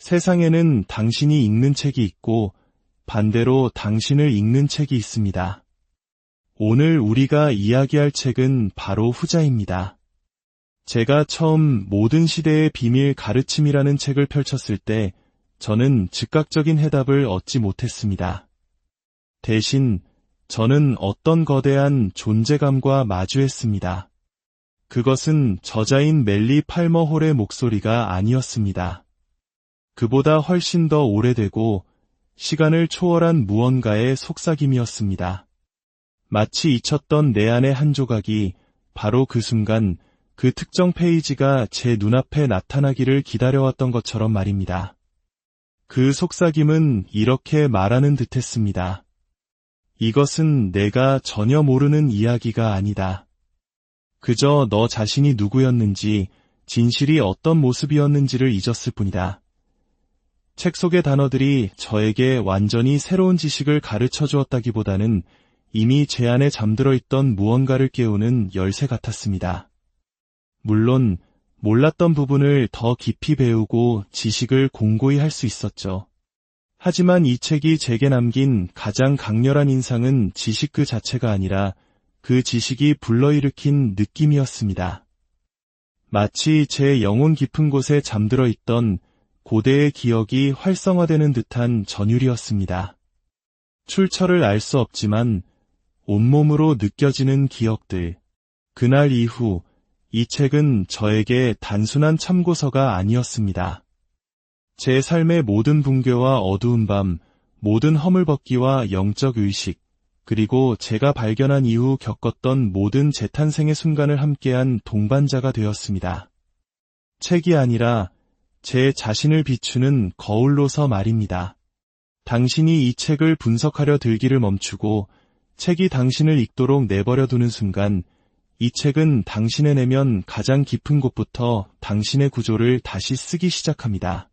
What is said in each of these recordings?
세상에는 당신이 읽는 책이 있고 반대로 당신을 읽는 책이 있습니다. 오늘 우리가 이야기할 책은 바로 후자입니다. 제가 처음 모든 시대의 비밀 가르침이라는 책을 펼쳤을 때 저는 즉각적인 해답을 얻지 못했습니다. 대신 저는 어떤 거대한 존재감과 마주했습니다. 그것은 저자인 멜리 팔머 홀의 목소리가 아니었습니다. 그보다 훨씬 더 오래되고 시간을 초월한 무언가의 속삭임이었습니다. 마치 잊혔던 내 안의 한 조각이 바로 그 순간 그 특정 페이지가 제 눈앞에 나타나기를 기다려왔던 것처럼 말입니다. 그 속삭임은 이렇게 말하는 듯 했습니다. 이것은 내가 전혀 모르는 이야기가 아니다. 그저 너 자신이 누구였는지, 진실이 어떤 모습이었는지를 잊었을 뿐이다. 책 속의 단어들이 저에게 완전히 새로운 지식을 가르쳐 주었다기보다는 이미 제 안에 잠들어 있던 무언가를 깨우는 열쇠 같았습니다. 물론 몰랐던 부분을 더 깊이 배우고 지식을 공고히 할 수 있었죠. 하지만 이 책이 제게 남긴 가장 강렬한 인상은 지식 그 자체가 아니라 그 지식이 불러일으킨 느낌이었습니다. 마치 제 영혼 깊은 곳에 잠들어 있던 고대의 기억이 활성화되는 듯한 전율이었습니다. 출처를 알 수 없지만 온몸으로 느껴지는 기억들. 그날 이후 이 책은 저에게 단순한 참고서가 아니었습니다. 제 삶의 모든 붕괴와 어두운 밤, 모든 허물벗기와 영적 의식, 그리고 제가 발견한 이후 겪었던 모든 재탄생의 순간을 함께한 동반자가 되었습니다. 책이 아니라 제 자신을 비추는 거울로서 말입니다. 당신이 이 책을 분석하려 들기를 멈추고 책이 당신을 읽도록 내버려 두는 순간 이 책은 당신의 내면 가장 깊은 곳부터 당신의 구조를 다시 쓰기 시작합니다.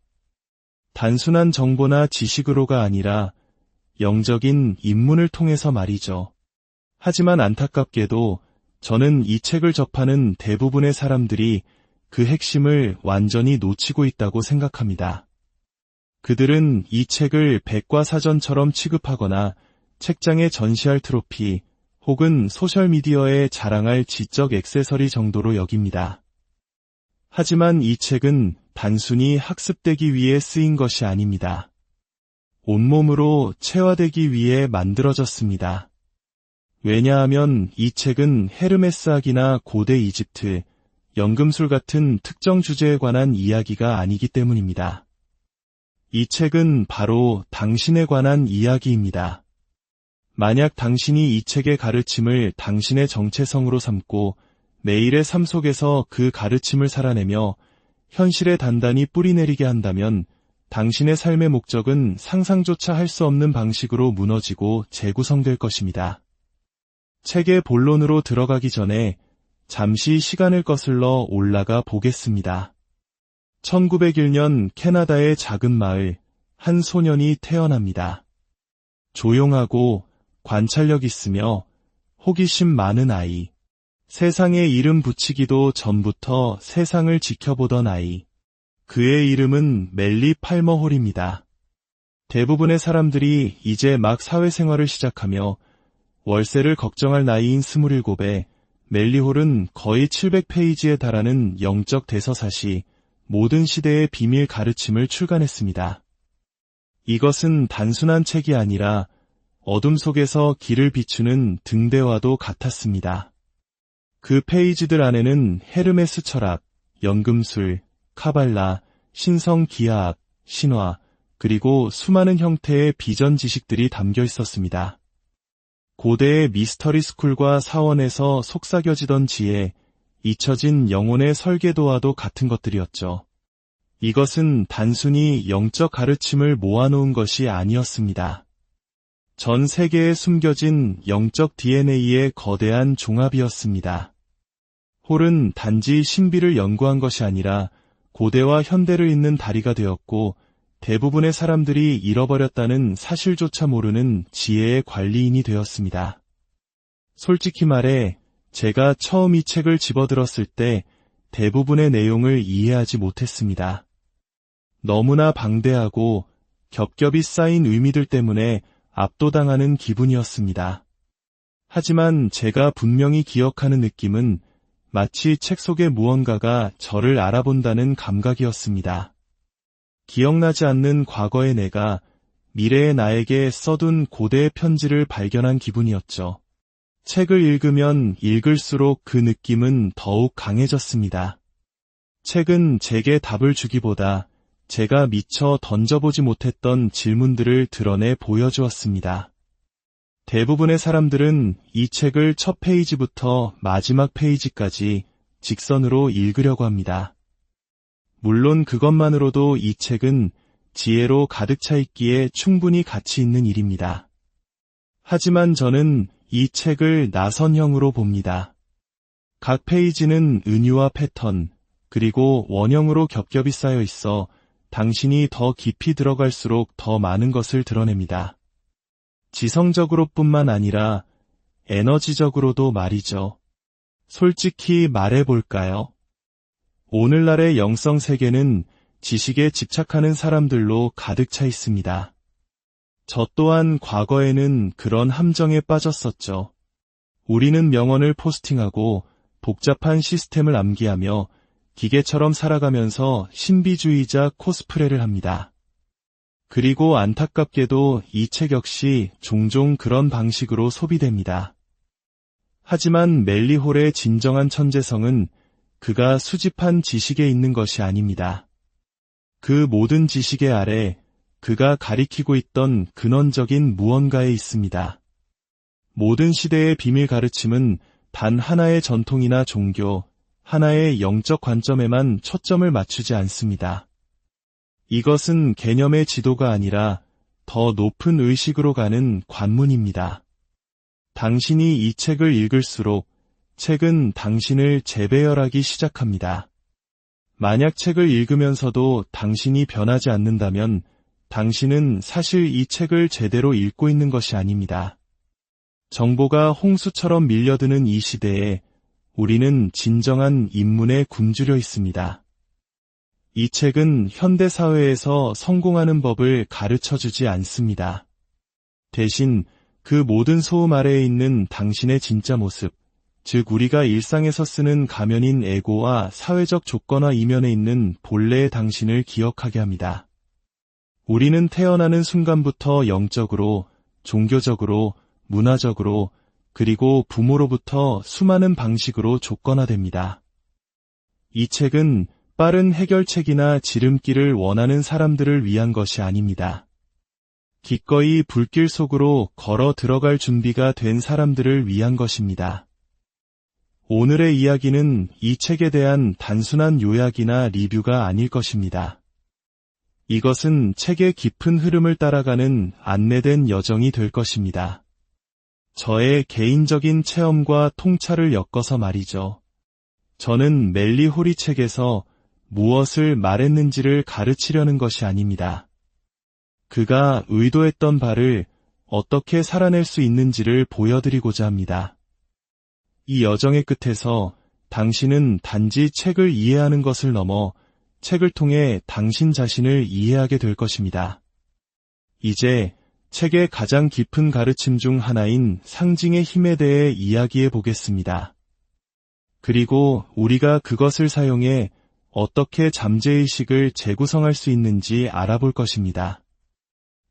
단순한 정보나 지식으로가 아니라 영적인 입문을 통해서 말이죠. 하지만 안타깝게도 저는 이 책을 접하는 대부분의 사람들이 그 핵심을 완전히 놓치고 있다고 생각합니다. 그들은 이 책을 백과사전처럼 취급하거나 책장에 전시할 트로피 혹은 소셜미디어에 자랑할 지적 액세서리 정도로 여깁니다. 하지만 이 책은 단순히 학습되기 위해 쓰인 것이 아닙니다. 온몸으로 체화되기 위해 만들어졌습니다. 왜냐하면 이 책은 헤르메스 학이나 고대 이집트, 연금술 같은 특정 주제에 관한 이야기가 아니기 때문입니다. 이 책은 바로 당신에 관한 이야기입니다. 만약 당신이 이 책의 가르침을 당신의 정체성으로 삼고 매일의 삶 속에서 그 가르침을 살아내며 현실에 단단히 뿌리내리게 한다면 당신의 삶의 목적은 상상조차 할 수 없는 방식으로 무너지고 재구성될 것입니다. 책의 본론으로 들어가기 전에 잠시 시간을 거슬러 올라가 보겠습니다. 1901년 캐나다의 작은 마을, 한 소년이 태어납니다. 조용하고 관찰력 있으며 호기심 많은 아이. 세상에 이름 붙이기도 전부터 세상을 지켜보던 아이. 그의 이름은 멜리 팔머홀입니다. 대부분의 사람들이 이제 막 사회생활을 시작하며 월세를 걱정할 나이인 27에 멜리홀은 거의 700페이지에 달하는 영적 대서사시 모든 시대의 비밀 가르침을 출간했습니다. 이것은 단순한 책이 아니라 어둠 속에서 길을 비추는 등대와도 같았습니다. 그 페이지들 안에는 헤르메스 철학, 연금술, 카발라, 신성 기하학, 신화, 그리고 수많은 형태의 비전 지식들이 담겨 있었습니다. 고대의 미스터리 스쿨과 사원에서 속삭여지던 지혜, 잊혀진 영혼의 설계도와도 같은 것들이었죠. 이것은 단순히 영적 가르침을 모아놓은 것이 아니었습니다. 전 세계에 숨겨진 영적 DNA의 거대한 종합이었습니다. 홀은 단지 신비를 연구한 것이 아니라 고대와 현대를 잇는 다리가 되었고 대부분의 사람들이 잃어버렸다는 사실조차 모르는 지혜의 관리인이 되었습니다. 솔직히 말해 제가 처음 이 책을 집어들었을 때 대부분의 내용을 이해하지 못했습니다. 너무나 방대하고 겹겹이 쌓인 의미들 때문에 압도당하는 기분이었습니다. 하지만 제가 분명히 기억하는 느낌은 마치 책 속의 무언가가 저를 알아본다는 감각이었습니다. 기억나지 않는 과거의 내가 미래의 나에게 써둔 고대의 편지를 발견한 기분이었죠. 책을 읽으면 읽을수록 그 느낌은 더욱 강해졌습니다. 책은 제게 답을 주기보다 제가 미처 던져보지 못했던 질문들을 드러내 보여주었습니다. 대부분의 사람들은 이 책을 첫 페이지부터 마지막 페이지까지 직선으로 읽으려고 합니다. 물론 그것만으로도 이 책은 지혜로 가득 차 있기에 충분히 가치 있는 일입니다. 하지만 저는 이 책을 나선형으로 봅니다. 각 페이지는 은유와 패턴, 그리고 원형으로 겹겹이 쌓여 있어 당신이 더 깊이 들어갈수록 더 많은 것을 드러냅니다. 지성적으로 뿐만 아니라 에너지적으로도 말이죠. 솔직히 말해볼까요? 오늘날의 영성 세계는 지식에 집착하는 사람들로 가득 차 있습니다. 저 또한 과거에는 그런 함정에 빠졌었죠. 우리는 명언을 포스팅하고 복잡한 시스템을 암기하며 기계처럼 살아가면서 신비주의자 코스프레를 합니다. 그리고 안타깝게도 이 책 역시 종종 그런 방식으로 소비됩니다. 하지만 멜리홀의 진정한 천재성은 그가 수집한 지식에 있는 것이 아닙니다. 그 모든 지식의 아래 그가 가리키고 있던 근원적인 무언가에 있습니다. 모든 시대의 비밀 가르침은 단 하나의 전통이나 종교, 하나의 영적 관점에만 초점을 맞추지 않습니다. 이것은 개념의 지도가 아니라 더 높은 의식으로 가는 관문입니다. 당신이 이 책을 읽을수록 책은 당신을 재배열하기 시작합니다. 만약 책을 읽으면서도 당신이 변하지 않는다면 당신은 사실 이 책을 제대로 읽고 있는 것이 아닙니다. 정보가 홍수처럼 밀려드는 이 시대에 우리는 진정한 인문에 굶주려 있습니다. 이 책은 현대 사회에서 성공하는 법을 가르쳐 주지 않습니다. 대신 그 모든 소음 아래에 있는 당신의 진짜 모습, 즉 우리가 일상에서 쓰는 가면인 에고와 사회적 조건화 이면에 있는 본래의 당신을 기억하게 합니다. 우리는 태어나는 순간부터 영적으로, 종교적으로, 문화적으로, 그리고 부모로부터 수많은 방식으로 조건화됩니다. 이 책은 빠른 해결책이나 지름길을 원하는 사람들을 위한 것이 아닙니다. 기꺼이 불길 속으로 걸어 들어갈 준비가 된 사람들을 위한 것입니다. 오늘의 이야기는 이 책에 대한 단순한 요약이나 리뷰가 아닐 것입니다. 이것은 책의 깊은 흐름을 따라가는 안내된 여정이 될 것입니다. 저의 개인적인 체험과 통찰을 엮어서 말이죠. 저는 멜리 호리 책에서 무엇을 말했는지를 가르치려는 것이 아닙니다. 그가 의도했던 바를 어떻게 살아낼 수 있는지를 보여드리고자 합니다. 이 여정의 끝에서 당신은 단지 책을 이해하는 것을 넘어 책을 통해 당신 자신을 이해하게 될 것입니다. 이제 책의 가장 깊은 가르침 중 하나인 상징의 힘에 대해 이야기해 보겠습니다. 그리고 우리가 그것을 사용해 어떻게 잠재의식을 재구성할 수 있는지 알아볼 것입니다.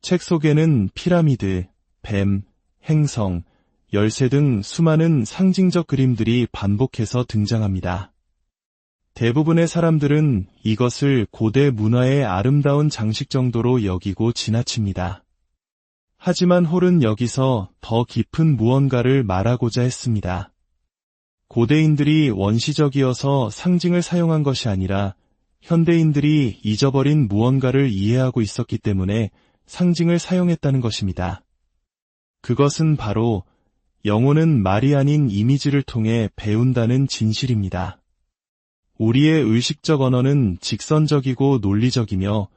책 속에는 피라미드, 뱀, 행성, 열쇠 등 수많은 상징적 그림들이 반복해서 등장합니다. 대부분의 사람들은 이것을 고대 문화의 아름다운 장식 정도로 여기고 지나칩니다. 하지만 홀은 여기서 더 깊은 무언가를 말하고자 했습니다. 고대인들이 원시적이어서 상징을 사용한 것이 아니라 현대인들이 잊어버린 무언가를 이해하고 있었기 때문에 상징을 사용했다는 것입니다. 그것은 바로 영혼은 말이 아닌 이미지를 통해 배운다는 진실입니다. 우리의 의식적 언어는 직선적이고 논리적이며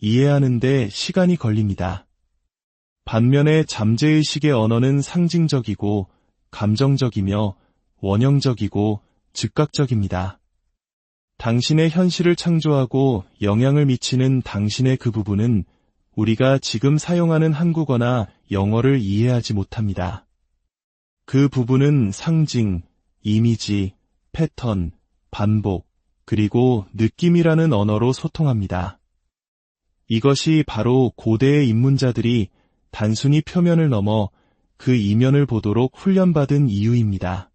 이해하는데 시간이 걸립니다. 반면에 잠재의식의 언어는 상징적이고 감정적이며 원형적이고 즉각적입니다. 당신의 현실을 창조하고 영향을 미치는 당신의 그 부분은 우리가 지금 사용하는 한국어나 영어를 이해하지 못합니다. 그 부분은 상징, 이미지, 패턴, 반복, 그리고 느낌이라는 언어로 소통합니다. 이것이 바로 고대의 입문자들이 단순히 표면을 넘어 그 이면을 보도록 훈련받은 이유입니다.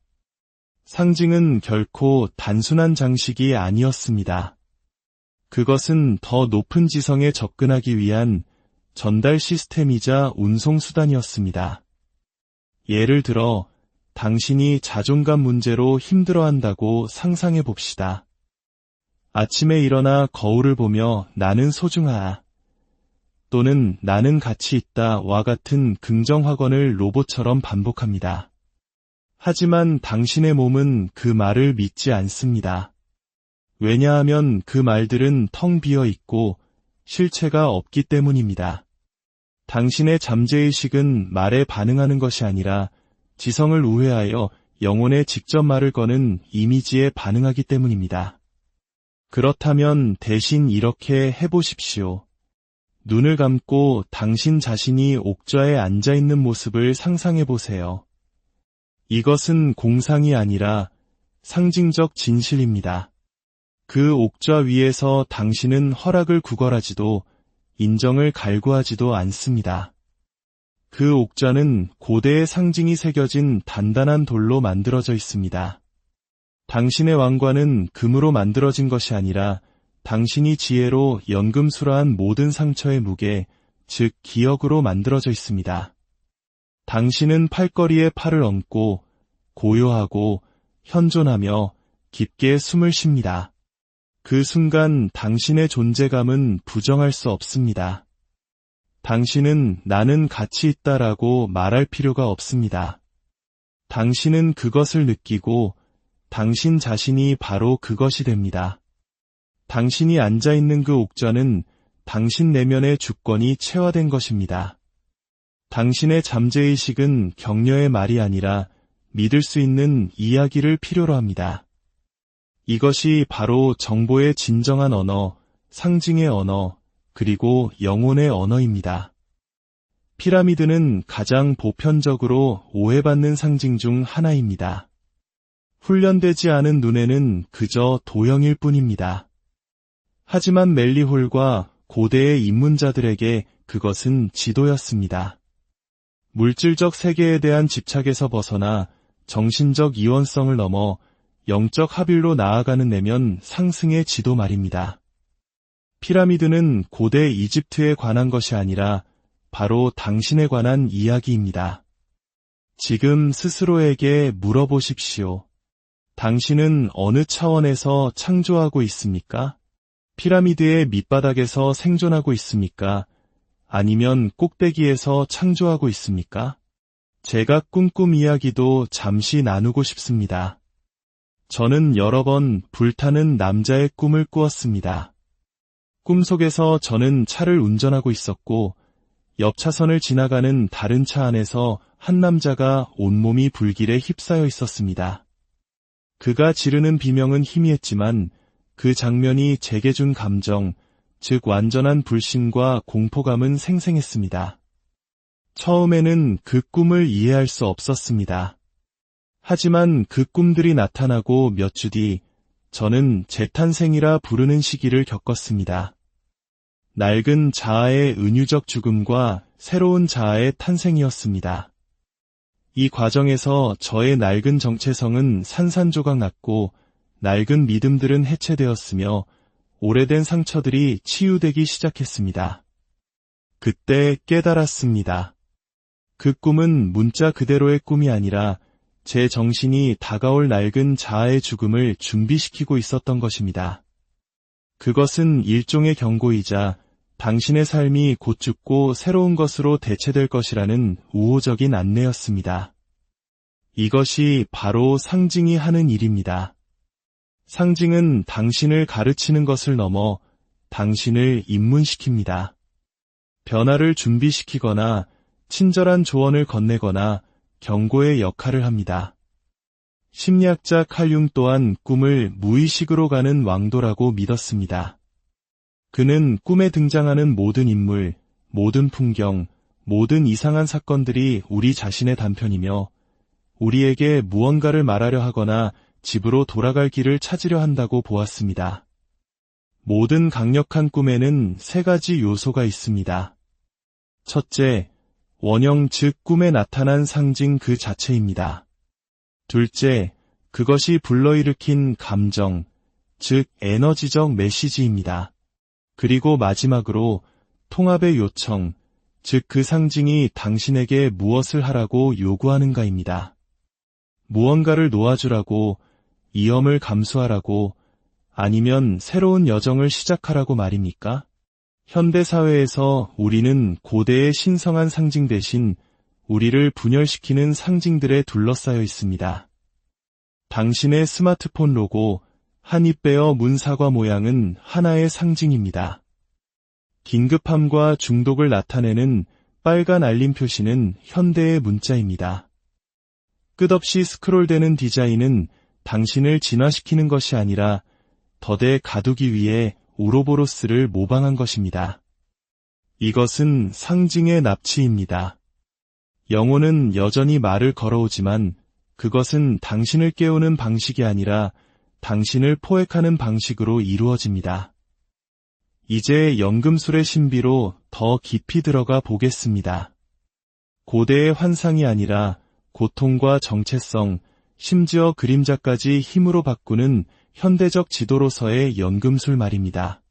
상징은 결코 단순한 장식이 아니었습니다. 그것은 더 높은 지성에 접근하기 위한 전달 시스템이자 운송수단이었습니다. 예를 들어, 당신이 자존감 문제로 힘들어한다고 상상해 봅시다. 아침에 일어나 거울을 보며 나는 소중하. 또는 나는 가치 있다 와 같은 긍정 확언을 로봇처럼 반복합니다. 하지만 당신의 몸은 그 말을 믿지 않습니다. 왜냐하면 그 말들은 텅 비어 있고 실체가 없기 때문입니다. 당신의 잠재의식은 말에 반응하는 것이 아니라 지성을 우회하여 영혼에 직접 말을 거는 이미지에 반응하기 때문입니다. 그렇다면 대신 이렇게 해보십시오. 눈을 감고 당신 자신이 옥좌에 앉아 있는 모습을 상상해 보세요. 이것은 공상이 아니라 상징적 진실입니다. 그 옥좌 위에서 당신은 허락을 구걸하지도 인정을 갈구하지도 않습니다. 그 옥좌는 고대의 상징이 새겨진 단단한 돌로 만들어져 있습니다. 당신의 왕관은 금으로 만들어진 것이 아니라 당신이 지혜로 연금술한 모든 상처의 무게, 즉 기억으로 만들어져 있습니다. 당신은 팔걸이에 팔을 얹고 고요하고 현존하며 깊게 숨을 쉽니다. 그 순간 당신의 존재감은 부정할 수 없습니다. 당신은 나는 가치 있다라고 말할 필요가 없습니다. 당신은 그것을 느끼고 당신 자신이 바로 그것이 됩니다. 당신이 앉아 있는 그 옥좌는 당신 내면의 주권이 체화된 것입니다. 당신의 잠재의식은 격려의 말이 아니라 믿을 수 있는 이야기를 필요로 합니다. 이것이 바로 정보의 진정한 언어, 상징의 언어, 그리고 영혼의 언어입니다. 피라미드는 가장 보편적으로 오해받는 상징 중 하나입니다. 훈련되지 않은 눈에는 그저 도형일 뿐입니다. 하지만 멜리홀과 고대의 입문자들에게 그것은 지도였습니다. 물질적 세계에 대한 집착에서 벗어나 정신적 이원성을 넘어 영적 합일로 나아가는 내면 상승의 지도 말입니다. 피라미드는 고대 이집트에 관한 것이 아니라 바로 당신에 관한 이야기입니다. 지금 스스로에게 물어보십시오. 당신은 어느 차원에서 창조하고 있습니까? 피라미드의 밑바닥에서 생존하고 있습니까? 아니면 꼭대기에서 창조하고 있습니까? 제가 꿈꿈 이야기도 잠시 나누고 싶습니다. 저는 여러 번 불타는 남자의 꿈을 꾸었습니다. 꿈속에서 저는 차를 운전하고 있었고, 옆 차선을 지나가는 다른 차 안에서 한 남자가 온몸이 불길에 휩싸여 있었습니다. 그가 지르는 비명은 희미했지만 그 장면이 제게 준 감정, 즉 완전한 불신과 공포감은 생생했습니다. 처음에는 그 꿈을 이해할 수 없었습니다. 하지만 그 꿈들이 나타나고 몇 주 뒤, 저는 재탄생이라 부르는 시기를 겪었습니다. 낡은 자아의 은유적 죽음과 새로운 자아의 탄생이었습니다. 이 과정에서 저의 낡은 정체성은 산산조각 났고 낡은 믿음들은 해체되었으며 오래된 상처들이 치유되기 시작했습니다. 그때 깨달았습니다. 그 꿈은 문자 그대로의 꿈이 아니라 제 정신이 다가올 낡은 자아의 죽음을 준비시키고 있었던 것입니다. 그것은 일종의 경고이자 당신의 삶이 곧 죽고 새로운 것으로 대체될 것이라는 우호적인 안내였습니다. 이것이 바로 상징이 하는 일입니다. 상징은 당신을 가르치는 것을 넘어 당신을 입문시킵니다. 변화를 준비시키거나 친절한 조언을 건네거나 경고의 역할을 합니다. 심리학자 칼융 또한 꿈을 무의식으로 가는 왕도라고 믿었습니다. 그는 꿈에 등장하는 모든 인물, 모든 풍경, 모든 이상한 사건들이 우리 자신의 단편이며 우리에게 무언가를 말하려 하거나 집으로 돌아갈 길을 찾으려 한다고 보았습니다. 모든 강력한 꿈에는 세 가지 요소가 있습니다. 첫째, 원형 즉 꿈에 나타난 상징 그 자체입니다. 둘째, 그것이 불러일으킨 감정, 즉 에너지적 메시지입니다. 그리고 마지막으로 통합의 요청, 즉 그 상징이 당신에게 무엇을 하라고 요구하는가입니다. 무언가를 놓아주라고, 이염을 감수하라고, 아니면 새로운 여정을 시작하라고 말입니까? 현대 사회에서 우리는 고대의 신성한 상징 대신 우리를 분열시키는 상징들에 둘러싸여 있습니다. 당신의 스마트폰 로고, 한입 베어 문사과 모양은 하나의 상징입니다. 긴급함과 중독을 나타내는 빨간 알림 표시는 현대의 문자입니다. 끝없이 스크롤되는 디자인은 당신을 진화시키는 것이 아니라 덫에 가두기 위해 우로보로스를 모방한 것입니다. 이것은 상징의 납치입니다. 영혼은 여전히 말을 걸어오지만 그것은 당신을 깨우는 방식이 아니라 당신을 포획하는 방식으로 이루어집니다. 이제 연금술의 신비로 더 깊이 들어가 보겠습니다. 고대의 환상이 아니라 고통과 정체성, 심지어 그림자까지 힘으로 바꾸는 현대적 지도로서의 연금술 말입니다.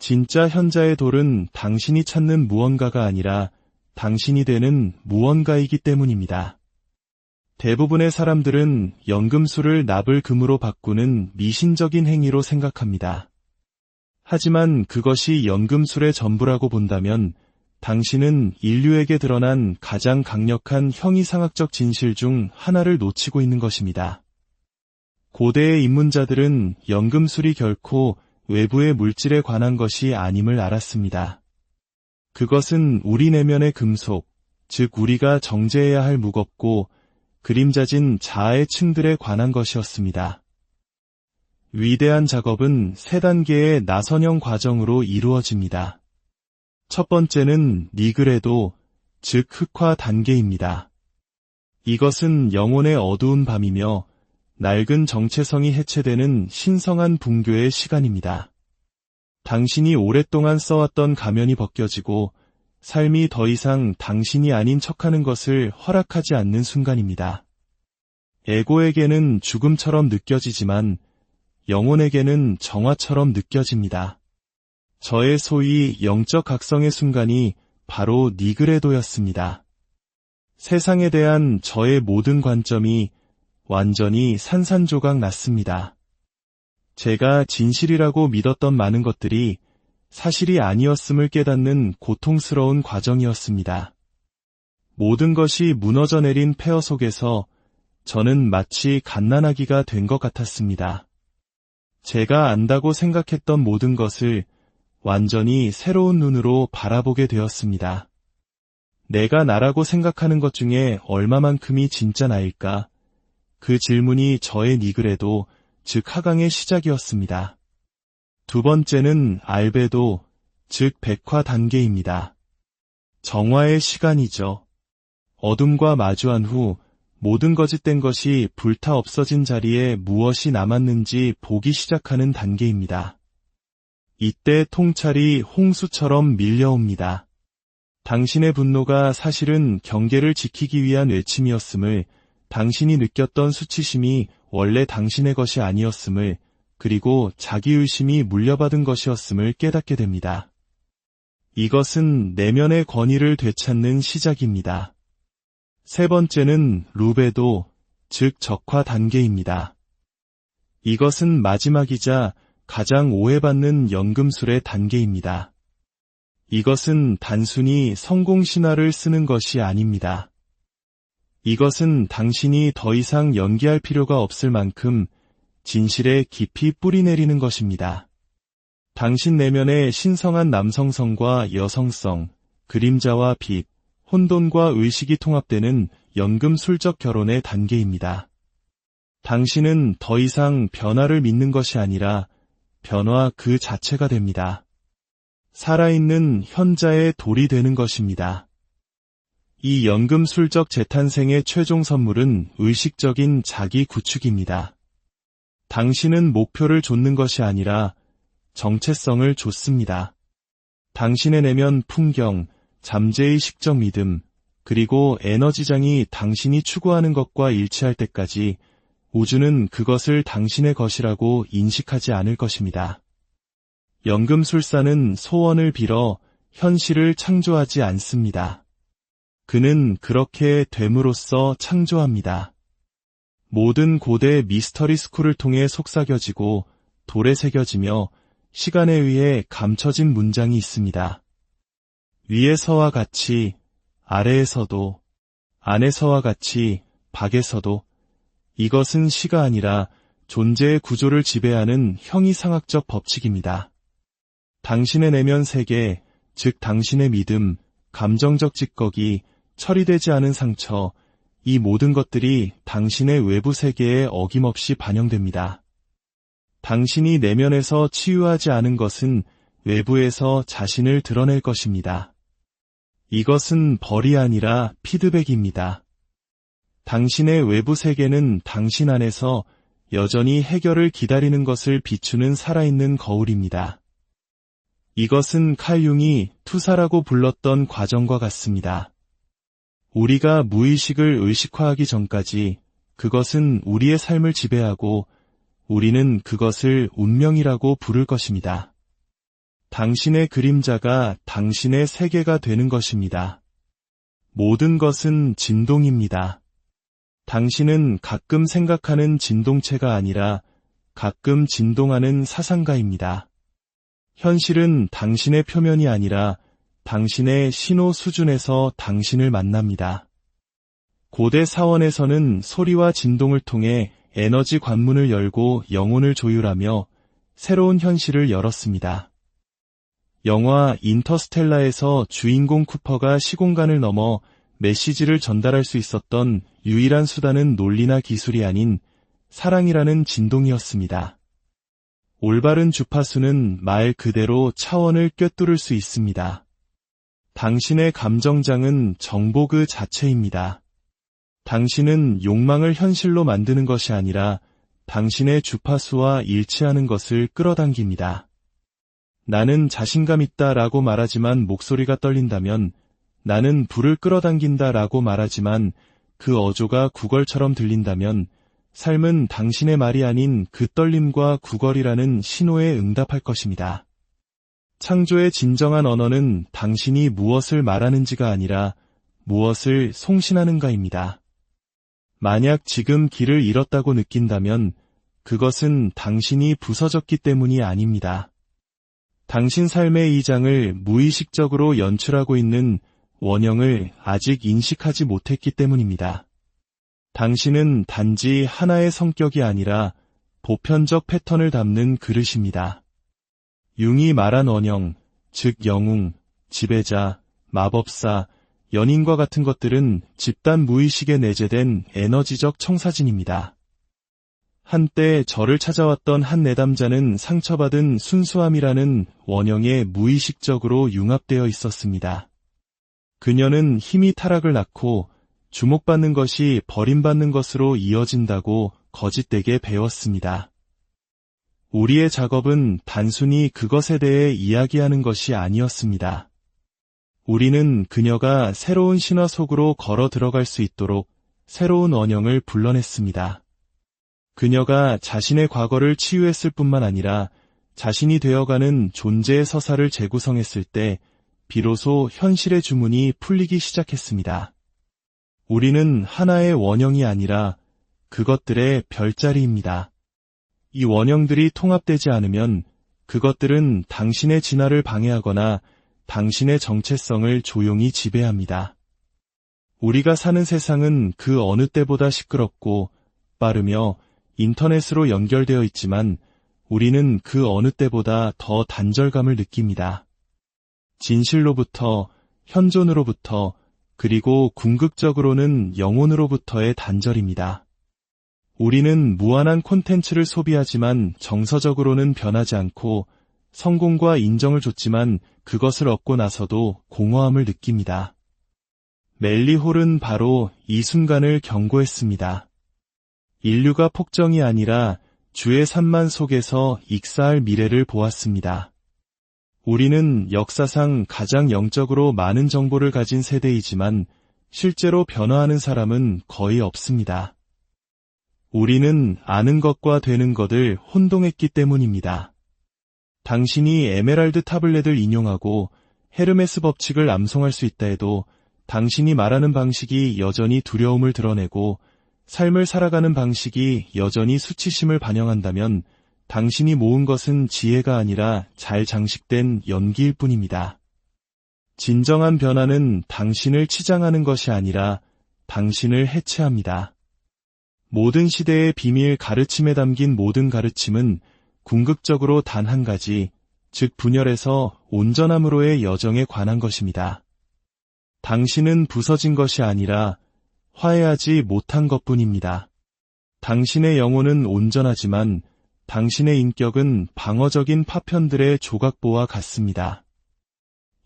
진짜 현자의 돌은 당신이 찾는 무언가가 아니라 당신이 되는 무언가이기 때문입니다. 대부분의 사람들은 연금술을 납을 금으로 바꾸는 미신적인 행위로 생각합니다. 하지만 그것이 연금술의 전부라고 본다면 당신은 인류에게 드러난 가장 강력한 형이상학적 진실 중 하나를 놓치고 있는 것입니다. 고대의 입문자들은 연금술이 결코 외부의 물질에 관한 것이 아님을 알았습니다. 그것은 우리 내면의 금속, 즉 우리가 정제해야 할 무겁고 그림자진 자아의 층들에 관한 것이었습니다. 위대한 작업은 세 단계의 나선형 과정으로 이루어집니다. 첫 번째는 니그레도, 즉 흑화 단계입니다. 이것은 영혼의 어두운 밤이며 낡은 정체성이 해체되는 신성한 붕교의 시간입니다. 당신이 오랫동안 써왔던 가면이 벗겨지고 삶이 더 이상 당신이 아닌 척하는 것을 허락하지 않는 순간입니다. 에고에게는 죽음처럼 느껴지지만 영혼에게는 정화처럼 느껴집니다. 저의 소위 영적 각성의 순간이 바로 니그레도였습니다. 세상에 대한 저의 모든 관점이 완전히 산산조각 났습니다. 제가 진실이라고 믿었던 많은 것들이 사실이 아니었음을 깨닫는 고통스러운 과정이었습니다. 모든 것이 무너져 내린 폐허 속에서 저는 마치 갓난아기가 된 것 같았습니다. 제가 안다고 생각했던 모든 것을 완전히 새로운 눈으로 바라보게 되었습니다. 내가 나라고 생각하는 것 중에 얼마만큼이 진짜 나일까? 그 질문이 저의 니글에도 즉 하강의 시작이었습니다. 두 번째는 알베도, 즉 백화 단계입니다. 정화의 시간이죠. 어둠과 마주한 후 모든 거짓된 것이 불타 없어진 자리에 무엇이 남았는지 보기 시작하는 단계입니다. 이때 통찰이 홍수처럼 밀려옵니다. 당신의 분노가 사실은 경계를 지키기 위한 외침이었음을, 당신이 느꼈던 수치심이 원래 당신의 것이 아니었음을, 그리고 자기의심이 물려받은 것이었음을 깨닫게 됩니다. 이것은 내면의 권위를 되찾는 시작입니다. 세 번째는 루베도, 즉 적화 단계입니다. 이것은 마지막이자 가장 오해받는 연금술의 단계입니다. 이것은 단순히 성공 신화를 쓰는 것이 아닙니다. 이것은 당신이 더 이상 연기할 필요가 없을 만큼 진실에 깊이 뿌리내리는 것입니다. 당신 내면의 신성한 남성성과 여성성, 그림자와 빛, 혼돈과 의식이 통합되는 연금술적 결혼의 단계입니다. 당신은 더 이상 변화를 믿는 것이 아니라 변화 그 자체가 됩니다. 살아있는 현자의 돌이 되는 것입니다. 이 연금 술적 재탄생의 최종 선물은 의식적인 자기 구축입니다. 당신은 목표를 좇는 것이 아니라 정체성을 좇습니다. 당신의 내면 풍경, 잠재의 식적 믿음, 그리고 에너지장이 당신이 추구하는 것과 일치할 때까지 우주는 그것을 당신의 것이라고 인식하지 않을 것입니다. 연금술사는 소원을 빌어 현실을 창조하지 않습니다. 그는 그렇게 됨으로써 창조합니다. 모든 고대 미스터리 스쿨을 통해 속삭여지고 돌에 새겨지며 시간에 의해 감춰진 문장이 있습니다. 위에서와 같이, 아래에서도, 안에서와 같이, 밖에서도, 이것은 시가 아니라 존재의 구조를 지배하는 형이상학적 법칙입니다. 당신의 내면 세계, 즉 당신의 믿음, 감정적 찌꺼기, 처리되지 않은 상처, 이 모든 것들이 당신의 외부 세계에 어김없이 반영됩니다. 당신이 내면에서 치유하지 않은 것은 외부에서 자신을 드러낼 것입니다. 이것은 벌이 아니라 피드백입니다. 당신의 외부 세계는 당신 안에서 여전히 해결을 기다리는 것을 비추는 살아있는 거울입니다. 이것은 칼융이 투사라고 불렀던 과정과 같습니다. 우리가 무의식을 의식화하기 전까지 그것은 우리의 삶을 지배하고 우리는 그것을 운명이라고 부를 것입니다. 당신의 그림자가 당신의 세계가 되는 것입니다. 모든 것은 진동입니다. 당신은 가끔 생각하는 진동체가 아니라 가끔 진동하는 사상가입니다. 현실은 당신의 표면이 아니라 당신의 신호 수준에서 당신을 만납니다. 고대 사원에서는 소리와 진동을 통해 에너지 관문을 열고 영혼을 조율하며 새로운 현실을 열었습니다. 영화 인터스텔라에서 주인공 쿠퍼가 시공간을 넘어 메시지를 전달할 수 있었던 유일한 수단은 논리나 기술이 아닌 사랑이라는 진동이었습니다. 올바른 주파수는 말 그대로 차원을 꿰뚫을 수 있습니다. 당신의 감정장은 정보 그 자체입니다. 당신은 욕망을 현실로 만드는 것이 아니라 당신의 주파수와 일치하는 것을 끌어당깁니다. 나는 자신감 있다 라고 말하지만 목소리가 떨린다면 나는 불을 끌어당긴다 라고 말하지만 그 어조가 구걸처럼 들린다면 삶은 당신의 말이 아닌 그 떨림과 구걸이라는 신호에 응답할 것입니다. 창조의 진정한 언어는 당신이 무엇을 말하는지가 아니라 무엇을 송신하는가입니다. 만약 지금 길을 잃었다고 느낀다면 그것은 당신이 부서졌기 때문이 아닙니다. 당신 삶의 이 장을 무의식적으로 연출하고 있는 원형을 아직 인식하지 못했기 때문입니다. 당신은 단지 하나의 성격이 아니라 보편적 패턴을 담는 그릇입니다. 융이 말한 원형, 즉 영웅, 지배자, 마법사, 연인과 같은 것들은 집단 무의식에 내재된 에너지적 청사진입니다. 한때 저를 찾아왔던 한 내담자는 상처받은 순수함이라는 원형에 무의식적으로 융합되어 있었습니다. 그녀는 힘이 타락을 낳고 주목받는 것이 버림받는 것으로 이어진다고 거짓되게 배웠습니다. 우리의 작업은 단순히 그것에 대해 이야기하는 것이 아니었습니다. 우리는 그녀가 새로운 신화 속으로 걸어 들어갈 수 있도록 새로운 원형을 불러냈습니다. 그녀가 자신의 과거를 치유했을 뿐만 아니라 자신이 되어가는 존재의 서사를 재구성했을 때 비로소 현실의 주문이 풀리기 시작했습니다. 우리는 하나의 원형이 아니라 그것들의 별자리입니다. 이 원형들이 통합되지 않으면 그것들은 당신의 진화를 방해하거나 당신의 정체성을 조용히 지배합니다. 우리가 사는 세상은 그 어느 때보다 시끄럽고 빠르며 인터넷으로 연결되어 있지만 우리는 그 어느 때보다 더 단절감을 느낍니다. 진실로부터, 현존으로부터, 그리고 궁극적으로는 영혼으로부터의 단절입니다. 우리는 무한한 콘텐츠를 소비하지만 정서적으로는 변하지 않고 성공과 인정을 줬지만 그것을 얻고 나서도 공허함을 느낍니다. 멜리 홀은 바로 이 순간을 경고했습니다. 인류가 폭정이 아니라 주의 산만 속에서 익사할 미래를 보았습니다. 우리는 역사상 가장 영적으로 많은 정보를 가진 세대이지만 실제로 변화하는 사람은 거의 없습니다. 우리는 아는 것과 되는 것을 혼동했기 때문입니다. 당신이 에메랄드 타블렛을 인용하고 헤르메스 법칙을 암송할 수 있다 해도 당신이 말하는 방식이 여전히 두려움을 드러내고 삶을 살아가는 방식이 여전히 수치심을 반영한다면 당신이 모은 것은 지혜가 아니라 잘 장식된 연기일 뿐입니다. 진정한 변화는 당신을 치장하는 것이 아니라 당신을 해체합니다. 모든 시대의 비밀 가르침에 담긴 모든 가르침은 궁극적으로 단 한 가지, 즉 분열에서 온전함으로의 여정에 관한 것입니다. 당신은 부서진 것이 아니라 화해하지 못한 것 뿐입니다. 당신의 영혼은 온전하지만 당신의 인격은 방어적인 파편들의 조각보와 같습니다.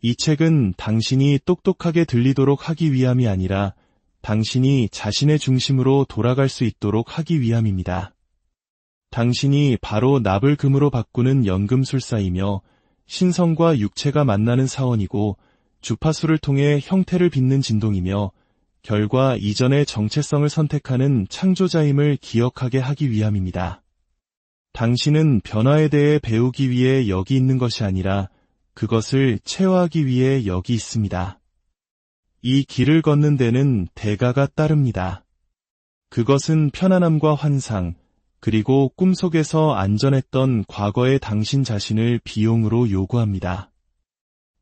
이 책은 당신이 똑똑하게 들리도록 하기 위함이 아니라 당신이 자신의 중심으로 돌아갈 수 있도록 하기 위함입니다. 당신이 바로 납을 금으로 바꾸는 연금술사이며 신성과 육체가 만나는 사원이고 주파수를 통해 형태를 빚는 진동이며 결과 이전의 정체성을 선택하는 창조자임을 기억하게 하기 위함입니다. 당신은 변화에 대해 배우기 위해 여기 있는 것이 아니라 그것을 체화하기 위해 여기 있습니다. 이 길을 걷는 데는 대가가 따릅니다. 그것은 편안함과 환상, 그리고 꿈속에서 안전했던 과거의 당신 자신을 비용으로 요구합니다.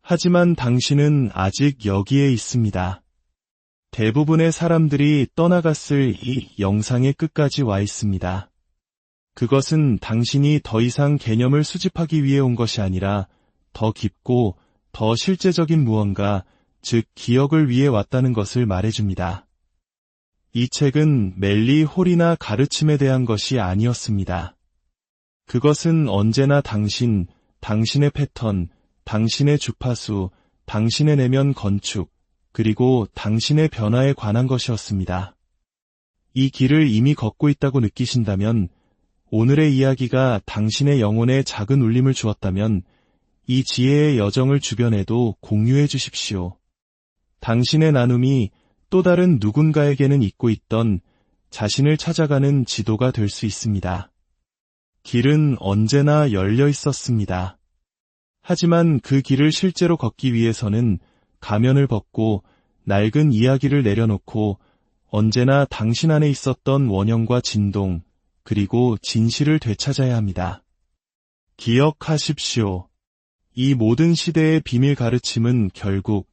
하지만 당신은 아직 여기에 있습니다. 대부분의 사람들이 떠나갔을 이 영상의 끝까지 와 있습니다. 그것은 당신이 더 이상 개념을 수집하기 위해 온 것이 아니라 더 깊고 더 실제적인 무언가, 즉 기억을 위해 왔다는 것을 말해줍니다. 이 책은 멜리 홀이나 가르침에 대한 것이 아니었습니다. 그것은 언제나 당신, 당신의 패턴, 당신의 주파수, 당신의 내면 건축, 그리고 당신의 변화에 관한 것이었습니다. 이 길을 이미 걷고 있다고 느끼신다면 오늘의 이야기가 당신의 영혼에 작은 울림을 주었다면 이 지혜의 여정을 주변에도 공유해 주십시오. 당신의 나눔이 또 다른 누군가에게는 잊고 있던 자신을 찾아가는 지도가 될 수 있습니다. 길은 언제나 열려 있었습니다. 하지만 그 길을 실제로 걷기 위해서는 가면을 벗고 낡은 이야기를 내려놓고 언제나 당신 안에 있었던 원형과 진동, 그리고 진실을 되찾아야 합니다. 기억하십시오. 이 모든 시대의 비밀 가르침은 결국